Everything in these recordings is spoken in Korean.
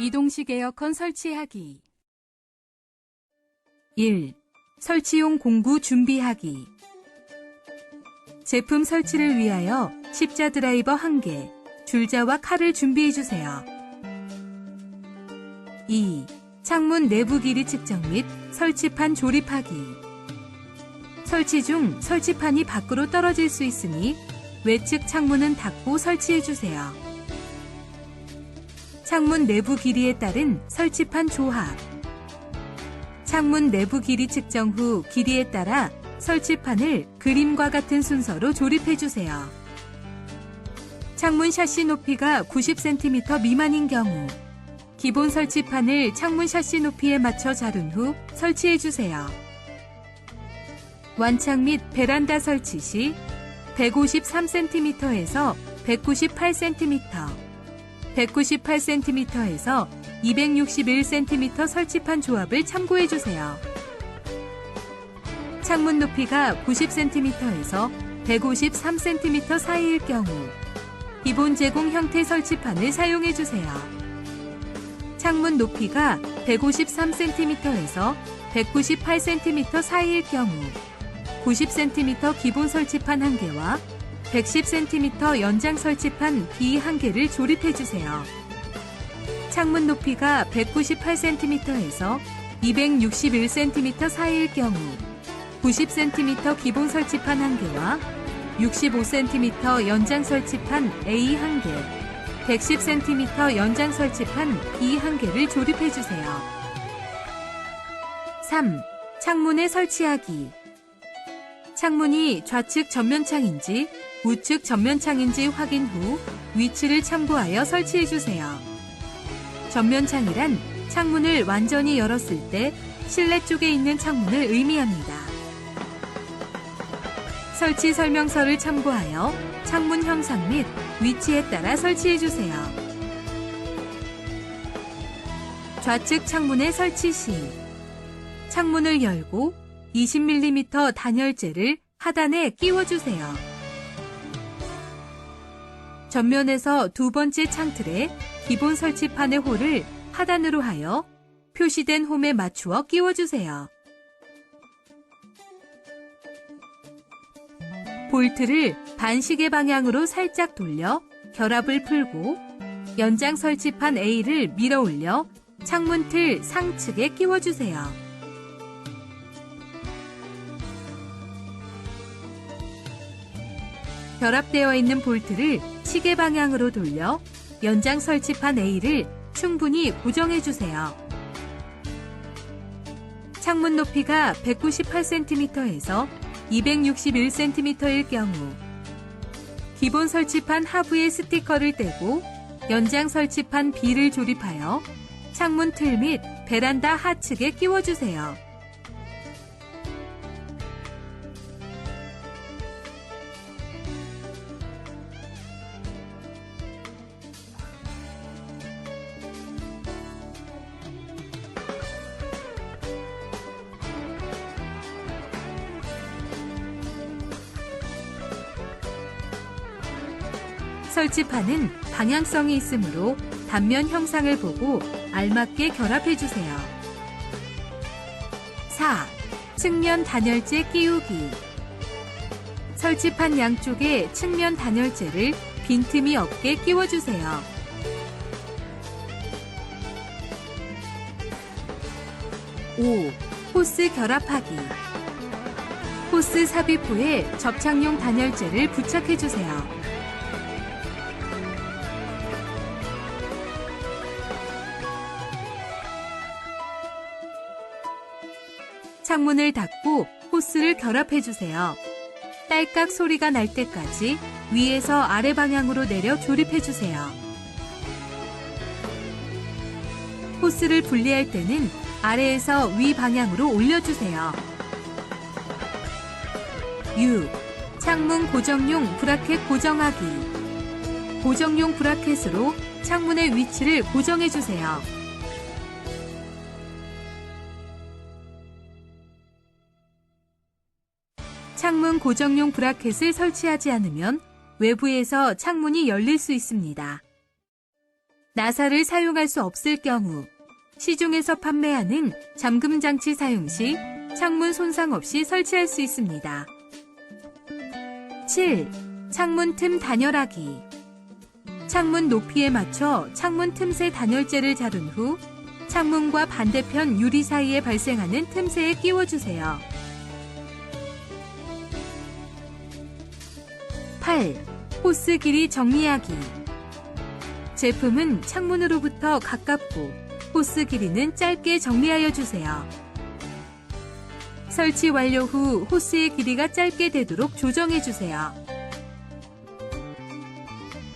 이동식 에어컨 설치하기. 1. 설치용 공구 준비하기. 제품 설치를 위하여 십자 드라이버 1개, 줄자와 칼을 준비해 주세요. 2. 창문 내부 길이 측정 및 설치판 조립하기. 설치 중 설치판이 밖으로 떨어질 수 있으니 외측 창문은 닫고 설치해 주세요. 창문 내부 길이에 따른 설치판 조합. 창문 내부 길이 측정 후 길이에 따라 설치판을 그림과 같은 순서로 조립해 주세요. 창문 샤시 높이가 90cm 미만인 경우 기본 설치판을 창문 샤시 높이에 맞춰 자른 후 설치해 주세요. 완창 및 베란다 설치 시 153cm에서 198cm, 198cm에서 261cm 설치판 조합을 참고해 주세요. 창문 높이가 90cm에서 153cm 사이일 경우 기본 제공 형태 설치판을 사용해 주세요. 창문 높이가 153cm에서 198cm 사이일 경우 90cm 기본 설치판 1개와 110cm 연장 설치판 B 1개를 조립해 주세요. 창문 높이가 198cm에서 261cm 사이일 경우 90cm 기본 설치판 1개와 65cm 연장 설치판 A 1개, 110cm 연장 설치판 B 1개를 조립해 주세요. 3. 창문에 설치하기. 창문이 좌측 전면창인지 우측 전면창인지 확인 후 위치를 참고하여 설치해 주세요. 전면창이란 창문을 완전히 열었을 때 실내 쪽에 있는 창문을 의미합니다. 설치 설명서를 참고하여 창문 형상 및 위치에 따라 설치해 주세요. 좌측 창문의 설치 시 창문을 열고 20mm 단열재를 하단에 끼워주세요. 전면에서 두 번째 창틀에 기본 설치판의 홀을 하단으로 하여 표시된 홈에 맞추어 끼워주세요. 볼트를 반시계 방향으로 살짝 돌려 결합을 풀고 연장 설치판 A를 밀어 올려 창문 틀 상측에 끼워주세요. 결합되어 있는 볼트를 시계 방향으로 돌려 연장 설치판 A를 충분히 고정해 주세요. 창문 높이가 198cm에서 261cm일 경우 기본 설치판 하부에 스티커를 떼고 연장 설치판 B를 조립하여 창문 틀 및 베란다 하측에 끼워주세요. 설치판은 방향성이 있으므로 단면 형상을 보고 알맞게 결합해 주세요. 4. 측면 단열재 끼우기. 설치판 양쪽에 측면 단열재를 빈틈이 없게 끼워주세요. 5. 호스 결합하기. 호스 삽입부에 접착용 단열재를 부착해 주세요. 창문을 닫고 호스를 결합해 주세요. 딸깍 소리가 날 때까지 위에서 아래 방향으로 내려 조립해 주세요. 호스를 분리할 때는 아래에서 위 방향으로 올려주세요. 6. 창문 고정용 브라켓 고정하기. 고정용 브라켓으로 창문의 위치를 고정해 주세요. 창문 고정용 브라켓을 설치하지 않으면 외부에서 창문이 열릴 수 있습니다. 나사를 사용할 수 없을 경우 시중에서 판매하는 잠금 장치 사용 시 창문 손상 없이 설치할 수 있습니다. 7. 창문 틈 단열하기. 창문 높이에 맞춰 창문 틈새 단열재를 자른 후 창문과 반대편 유리 사이에 발생하는 틈새에 끼워주세요. 8. 호스 길이 정리하기. 제품은 창문으로부터 가깝고 호스 길이는 짧게 정리하여 주세요. 설치 완료 후 호스의 길이가 짧게 되도록 조정해 주세요.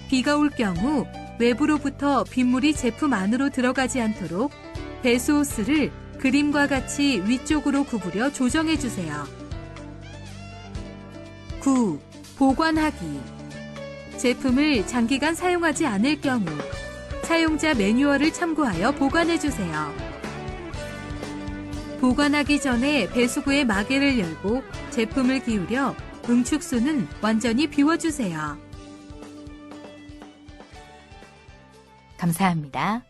비가 올 경우 외부로부터 빗물이 제품 안으로 들어가지 않도록 배수 호스를 그림과 같이 위쪽으로 구부려 조정해 주세요. 9. 보관하기. 제품을 장기간 사용하지 않을 경우 사용자 매뉴얼을 참고하여 보관해 주세요. 보관하기 전에 배수구의 마개를 열고 제품을 기울여 응축수는 완전히 비워주세요. 감사합니다.